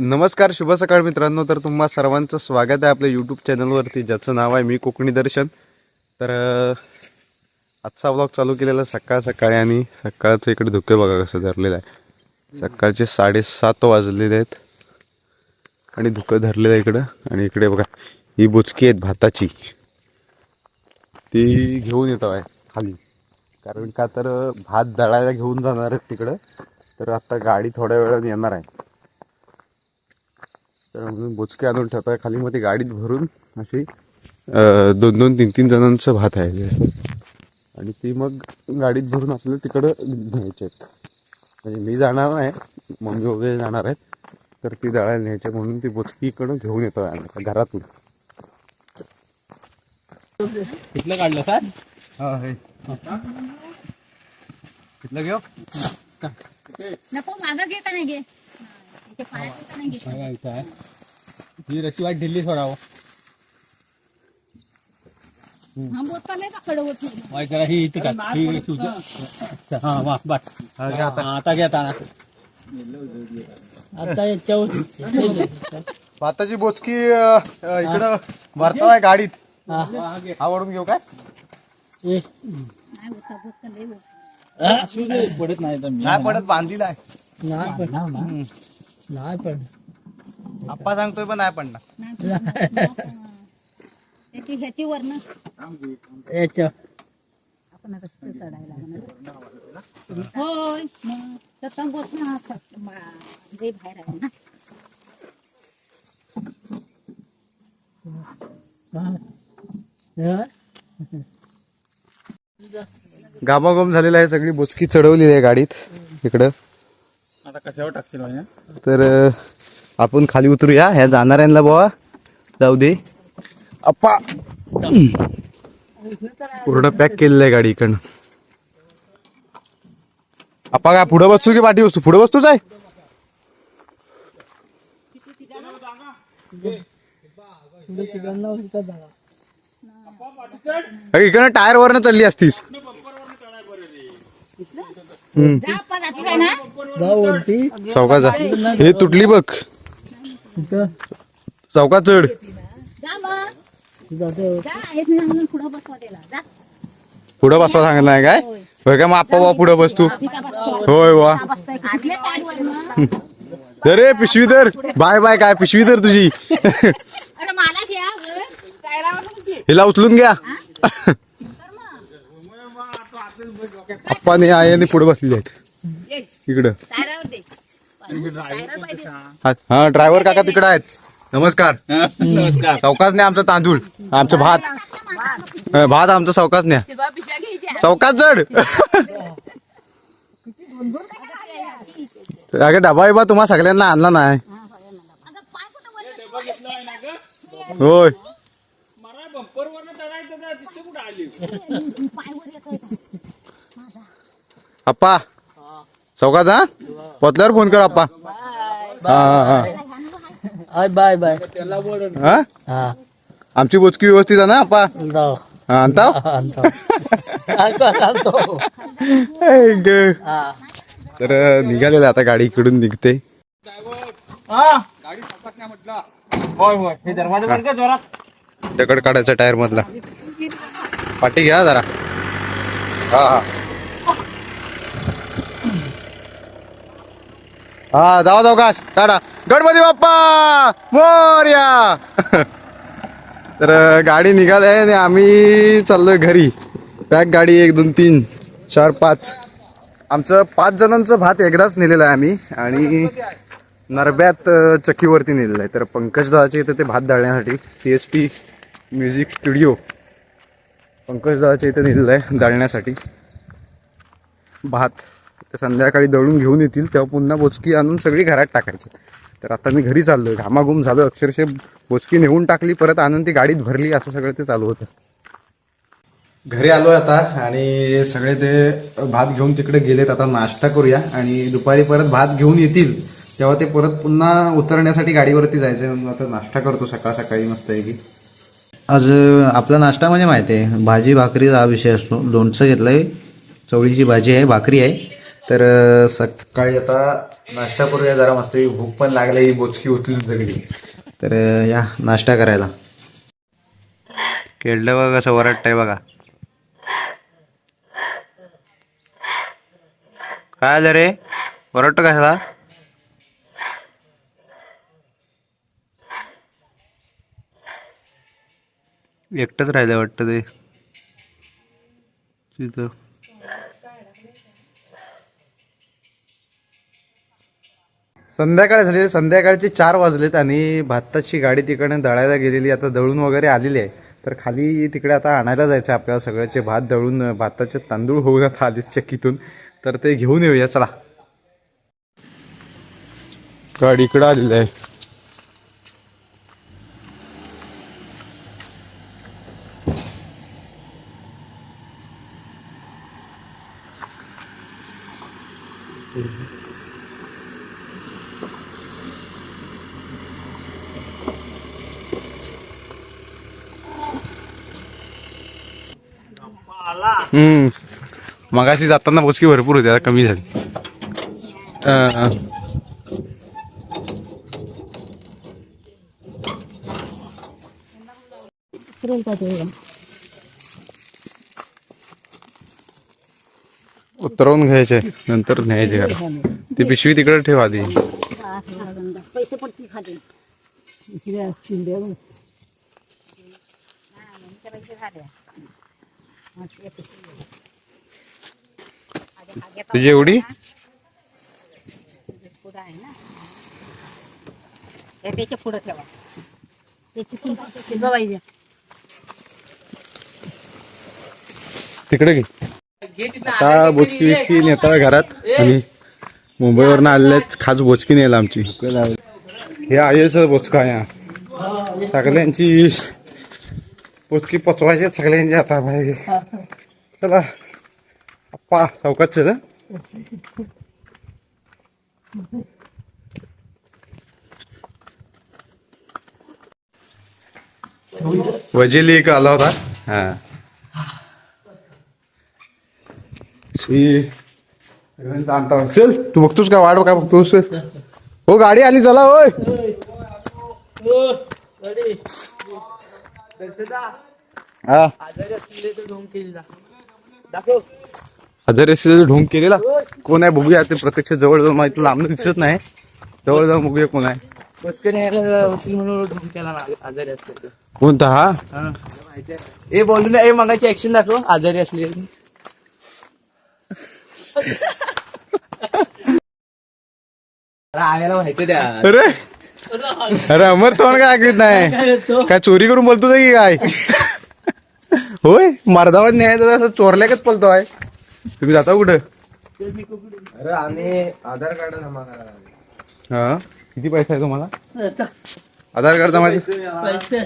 नमस्कार शुभ सकाळ मित्रांनो. तर तुम्हा सर्वांचं स्वागत आहे आपल्या यूट्यूब चॅनलवरती ज्याचं नाव आहे मी कोकणी दर्शन. तर आजचा ब्लॉग चालू केलेला सकाळ सकाळी आणि सकाळचं इकडे धुके बघा कसं धरलेलं आहे. सकाळचे साडेसात वाजलेले आहेत आणि धुकं धरलेलं आहे इकडं. आणि इकडे बघा ही बुचकी आहेत भाताची. ती घेऊन येतो आहे खाली. कारण का तर भात दळायला घेऊन जाणार आहेत तिकडं. तर आत्ता गाडी थोड्या वेळाने येणार आहे. तर म्हणून बोचके आणून ठेवताय खाली मग ती गाडीत भरून अशी दोन दोन तीन तीन जणांचं भात आहे. आणि ती मग गाडीत भरून आपल्याला तिकडं न्यायचे आहेत. म्हणजे मी जाणार आहे मम्मी वगैरे जाणार आहेत तर ती दळायला न्यायचे म्हणून ती बोचकी इकडं घेऊन येतो आम्ही घरातून. कुठलं काढलं सर? तिथलं घेऊ. नको मागं घे का नाही घे? ही ढिल्ली सोडावं हा जरा ही इथे टाक. ही सुज हा वा बस हा, आता. याच्यावर भाताची बोचकी इकडं भरतो आहे गाडीत. आवडून घेऊ काय. पडत नाही तर मी. नाही पडत बांधील आहे. नाही पण. आप्पा सांगतोय पण नाही पडणार. नाही पडत. त्याची ह्याची वर्ण. याच्या. आपण आता तिथे चढायला लागणार. होय मग तर बोट ना असं मा- जे बाहेर आहे ना. गामागम झालेला आहे सगळी बोचकी चढवलेली आहे गाडीत इकडं. आता कशावर टाकशील माझ्या तर आपण खाली उतरूया. ह्या जाणाऱ्यांना बाबा जाऊ दे. अप्पा. पूर्ण पॅक केलेलं आहे गाडी इकडनं. अप्पा काय पुढं बसतो की पाठी बसतो पुढं बसतोच आहे? अरे इकडनं टायर वरनं चढली असतीस जा आपण आधीच आहे ना चौका जा हे तुटली बघ. चौका चढ. पुढं बसवा सांगितलं नाही काय? होय. का? मग आप्पा बाबा पुढं बस तू होय वा. अरे पिशवी तर बाय बाय काय पिशवी तर तुझी. हिला उचलून घ्या. मग. आप्पाने आई आणि पुढे बसलेले आहेत. इकडं. हा- हा ड्रायव्हर काका तिकडे आहेत. नमस्कार. नमस्कार. चौकाच न्या आमचा तांदूळ. आमचं भात. अं, भात आमचा चौकाच घ्यायच्या चौकात जड. अगे डबा बिबा तुम्हा सगळ्यांना आणला नाही. पाय कुठं वर? होय पाय वर अप्पा चौकात हा? पोचल्यावर फोन कर अप्पा. हा हा बाय बाय. हा? हा. आमची बोचकी व्यवस्थित आहे ना अप्पा? हा, आणता ऐ ग. तर निघालेलं आता गाडी इकडून निघते. होय होय. हे दरवाजा बंद कर जोरात. दगड काढायचा टायर मधला पाठी घ्या जरा. हा हा. हा जाऊ जाऊ कास टाटा गणपती बाप्पा मोर्या. तर गाडी निघाली आहे आणि आम्ही चाललोय घरी. पॅक गाडी एक दोन तीन चार पाच. आमचं पाच जणांचं भात एकदाच नेलेलं आहे आम्ही आणि नरब्यात चक्कीवरती नेलेलं आहे. तर पंकज दादाचे इथे ते भात दळण्यासाठी C S P music studio Pankaj दादाच्या इथे नेलेलं आहे दळण्यासाठी भात. ते संध्याकाळी दळून घेऊन येतील तेव्हा पुन्हा बोचकी आणून सगळी घरात टाकायची. तर आता मी घरी चाललोय घामाघूम झालो अक्षरशः बोचकी नेऊन टाकली परत आणून ती गाडीत भरली असं सगळं ते चालू होतं. घरी आलोय आता आणि सगळे ते भात घेऊन तिकडे गेलेत आता नाश्ता करूया. आणि दुपारी परत भात घेऊन येतील तेव्हा ते परत पुन्हा उतरण्यासाठी गाडीवरती जायचंय म्हणून आता नाश्ता करतो सकाळ सकाळी मस्त आहे की. आज आपला नाश्ता म्हणजे माहिती आहे भाजी भाकरीचा हा विषय असतो. लोणचं घेतलंय चवळीची भाजी आहे भाकरी आहे. तर सकाळी आता नाश्ता करूया जरा मस्त भूक पण लागली ही बोचकी उचलून सगळी तर या नाश्ता करायला. केळलं बघा कसं वरटतंय बघा. काय आलं रे? वरट कशाला एकटंच राहिलं वाटतं ते. तिथं. संध्याकाळ झाली संध्याकाळचे चार वाजलेत आणि भाताची गाडी तिकडे दळायला गेलेली आता दळून वगैरे आलेली आहे. तर खाली तिकडे आता आणायला जायचं आहे आपल्याला सगळ्याचे भात दळून भाताचे तांदूळ होऊन आता आलेत चक्कीतून. तर ते घेऊन येऊया चला. गाडी इकडं आलेलं आहे. हम्म. मगाशी जाताना बोचकी भरपूर होती आता कमी झाली. उतरवून घ्यायचे नंतर न्यायचे घरा ती पिशवी तिकडे ठेवा आधी. पैसे पडतील खाली. तुझी एवढी? पुढं आहे ना हे त्याच्या पुढं ठेवा. त्याची शिल्पा पाहिजे तिकडे घे. आता बोचकी बिचकी नेता घरात आणि मुंबईवरनं आलेलेच खास बोचकी नेला आमची. हे आयुष बोचका आहे. हा. सगळ्यांची बोचकी पचवायची सगळ्यांची आता बाहेर चला. अप्पा चौकात चल हं. वजिली एक आला होता. हा. आणता चल तू बघतोस का वाढ काय बघतोस. हो गाडी आली चला होय. हा. हजार एसी ढोंग केलेला? कोण आहे बघूया ते प्रत्यक्ष जवळ जाऊन माहिती लांब दिसत नाही. जवळ जाऊन बघूया कोण आहे. कोणता हा? ए बोलू ना ए मगाची ऍक्शन दाखव. आजारी असली आयाला माहिती द्या. अरे! अरे अमर तो काय ऐकत नाही? काय चोरी करून बोलतो की काय? होय? मर्दावर न्याय असं चोरल्याकच बोलतो आहे. तुम्ही जाता कुठं? अरे आम्ही आधार कार्ड जमा करा हा? किती पैसा आहे तुम्हाला? आधार कार्ड जमा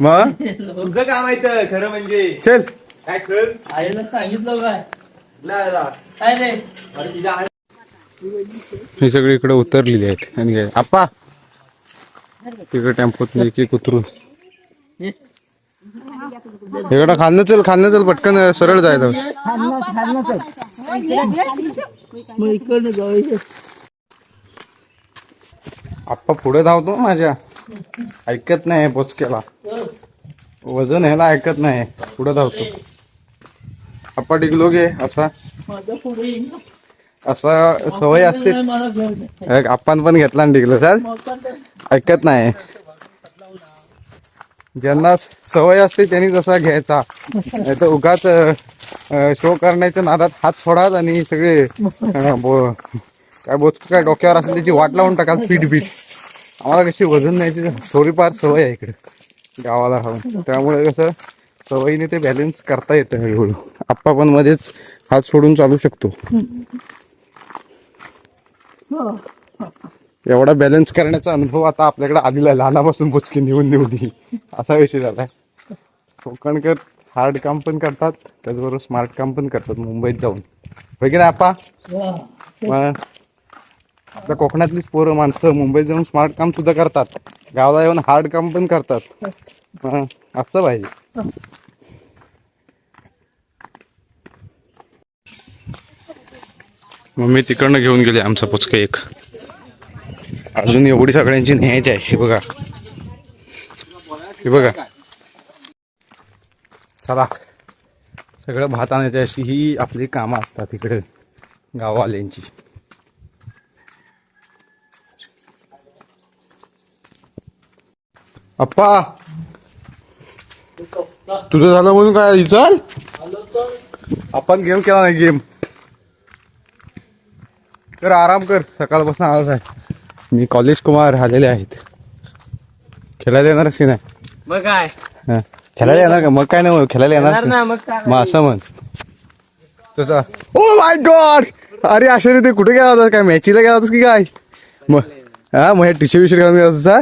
मग तुझं काय माहीत खरं म्हणजे. चल. काय कर? आईला सांगितलं काय? काय रे अरे तिला आई- हे सगळे इकडे उतरलेले आहेत. आणि आप्पा! तिकडे टेम्पोत एक एक उतरून इकडं खाल्लं चल खाल्लं चल पटकन सरळ जायचं आप्पा पुढे धावतो माझ्या. ऐकत नाही पोचक्याला. वजन ह्याला ऐकत नाही. पुढे धावतो. आप्पा टिकलो गे असा. असा सवय असते. नाही. आपण पण घेतला आणि टिकलो. चाल. ऐकत नाही. ज्यांना सवय असते त्यांनी जसा घ्यायचा. नाही तर उगाच शो करण्याच्या नादात हात सोडाच आणि सगळे काय बोच काय डोक्यावर असेल त्याची वाट लावून टाकाल पीठ बीठ आम्हाला कशी वजन न्यायची थोडीफार सवय आहे इकडे गावाला हवं त्यामुळे कसं सवयीने ते बॅलन्स करता येतं हळूहळू. आप्पा पण मध्येच हात सोडून चालू शकतो. हो. एवढा बॅलन्स करण्याचा अनुभव आता आपल्याकडे आलेला आहे. लहानापासून बोचकी निवून निवडी असा विषय झालाय. कोकणकर हार्ड काम पण करतात त्याचबरोबर स्मार्ट काम पण करतात मुंबईत जाऊन. नाही आपा आपल्या कोकणातलीच पोरं माणसं मुंबईत जाऊन स्मार्ट काम सुद्धा करतात. गावाला येऊन हार्ड काम पण करतात. असं पाहिजे मम्मी तिकडनं घेऊन गेली आमचा पुचका एक. अजून एवढी सगळ्यांची न्यायची आहे. हे बघा. हे बघा. चला. सगळं भात आणायचं अशी ही आपली कामं असतात इकडे. गाववाल्यांची. अप्पा. तुझं झालं म्हणून काय? चल. आपण गेम केला नाही गेम कर आराम कर. सकाळपासून आलाच आहे. मी कॉलेज कुमार आलेले आहेत. खेळायला येणार की नाही? मग काय? हा. खेळायला येणार का? मग काय नाही मग खेळायला येणार येणार की? ना, मग काय? मग असं म्हण. तसा ओ माय गॉड! अरे अशा ते कुठे गेला होता काय मॅचीला गेला होतास की काय? मग हा मग टी शर्ट विषय घालून गेला होता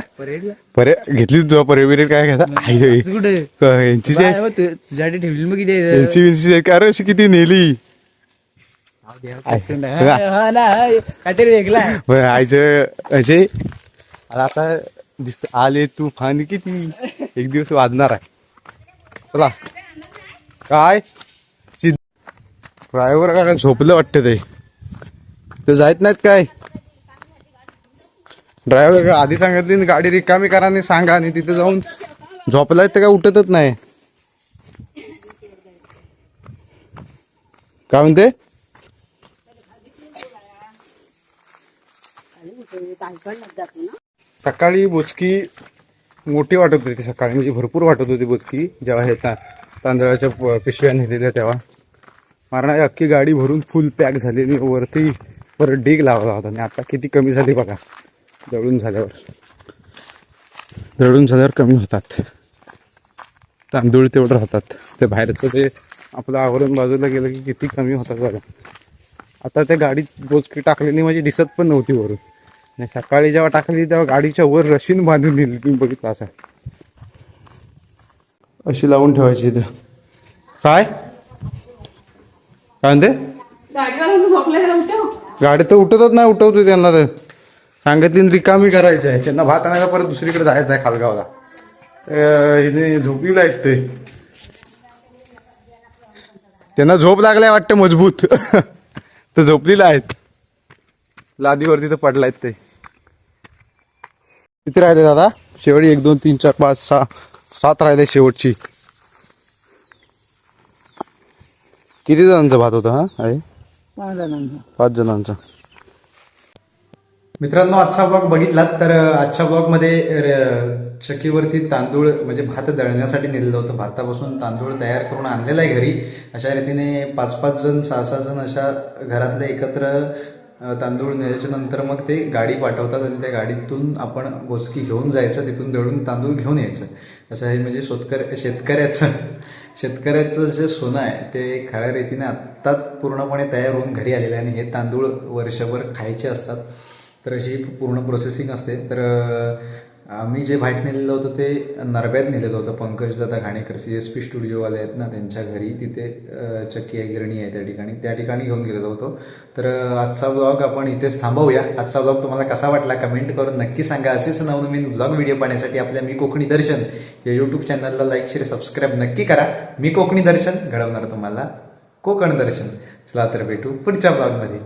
परे घेतली तुझा परे बिरे काय घ्यायचा आई कुठे? यांची जी तुझ्यासाठी ठेवली मग किती? विंची आहे. अरे अशी किती नेली. हा काहीतरी वेगळा आता दिसत आले तुफान किती? एक दिवस वाजणार आहे. चला. काय? ड्रायव्हर काय झोपलं वाटतं ते? ते जायत नाहीत काय? ड्रायव्हर आधी सांगितली गाडी रिकामी करा आणि सांगा आणि तिथे जाऊन झोपलाय तर काय उठतच नाही. काय म्हणते? सकाळी बोचकी मोठी वाटत होती सकाळी. म्हणजे भरपूर वाटत होती बोचकी. जेव्हा हे ता तांदळाच्या प- पिशव्या नेलेल्या तेव्हा. मारणा अख्खी गाडी भरून फुल पॅक झालेली. वरती परत डीग लावला होता. आणि आता किती कमी झाली बघा. दळून झाल्यावर. दळून झाल्यावर कमी होतात. तांदूळ तेवढं राहतात. ते बाहेरचं ते आपलं आवरण बाजूला गेलं की किती कमी होतात बघा. आता त्या गाडीत बोचकी टाकलेली म्हणजे दिसत पण नव्हती वरून. आणि सकाळी जेव्हा टाकली तेव्हा गाडीच्या वर रशीन बांधून दिली तुम्ही बघितलं असं अशी लावून ठेवायची इथं. काय? काय म्हणते? गाडी तर उठतच नाही उठवतो त्यांना तर. सांगितली रिकामी करायची आहे त्यांना भात आणायला परत दुसरीकडे जायचं आहे खालगावला. हिने झोपलेलं आहेत ते त्यांना झोप लागलाय वाटतं मजबूत. तर झोपलेलं आहेत. लादीवरती तर पडलायत ते. किती राहिले दादा? शेवटी एक दोन तीन चार पाच सहा सात राहिले शेवटची. किती जणांचा भात होता हा आहे पाच जणांचा. मित्रांनो आजचा ब्लॉग बघितलात तर आजच्या ब्लॉगमध्ये चक्कीवरती तांदूळ म्हणजे भात दळण्यासाठी नेलेलं होतं. भातापासून तांदूळ तयार करून आणलेला आहे घरी. अशा रीतीने पाच पाच जण सहा सहा जण अशा घरातले एकत्र तांदूळ नेल्याच्यानंतर मग ते गाडी पाठवतात आणि त्या गाडीतून आपण बोचकी घेऊन जायचं तिथून दळून तांदूळ घेऊन यायचं. असं हे म्हणजे शेतकर शेतकऱ्याचं शेतकऱ्याचं जे सोनं आहे ते खऱ्या रीतीने आत्ताच पूर्णपणे तयार होऊन घरी आलेलं आहे आणि हे तांदूळ वर्षभर खायचे असतात. तर अशी पूर्ण प्रोसेसिंग असते. तर मी आम्ही जे बाईक नेलेलं होतं ते नरब्यात नेलेलं होतं. पंकज दादा घाणेकर सी एस पी स्टुडिओवाले आहेत ना त्यांच्या घरी तिथे चक्की आहे गिरणी आहे त्या ठिकाणी. त्या ठिकाणी घेऊन गेलेलो होतो. तर आजचा ब्लॉग आपण इथेच थांबवूया. आजचा ब्लॉग तुम्हाला कसा वाटला कमेंट करून नक्की सांगा. असेच नवनवीन ब्लॉग व्हिडिओ पाहण्यासाठी आपल्या मी कोकणी दर्शन या यूट्यूब चॅनलला लाईक शेअर सबस्क्राईब नक्की करा. मी कोकणी दर्शन घडवणार तुम्हाला कोकण दर्शन. चला तर भेटू पुढच्या ब्लॉगमध्ये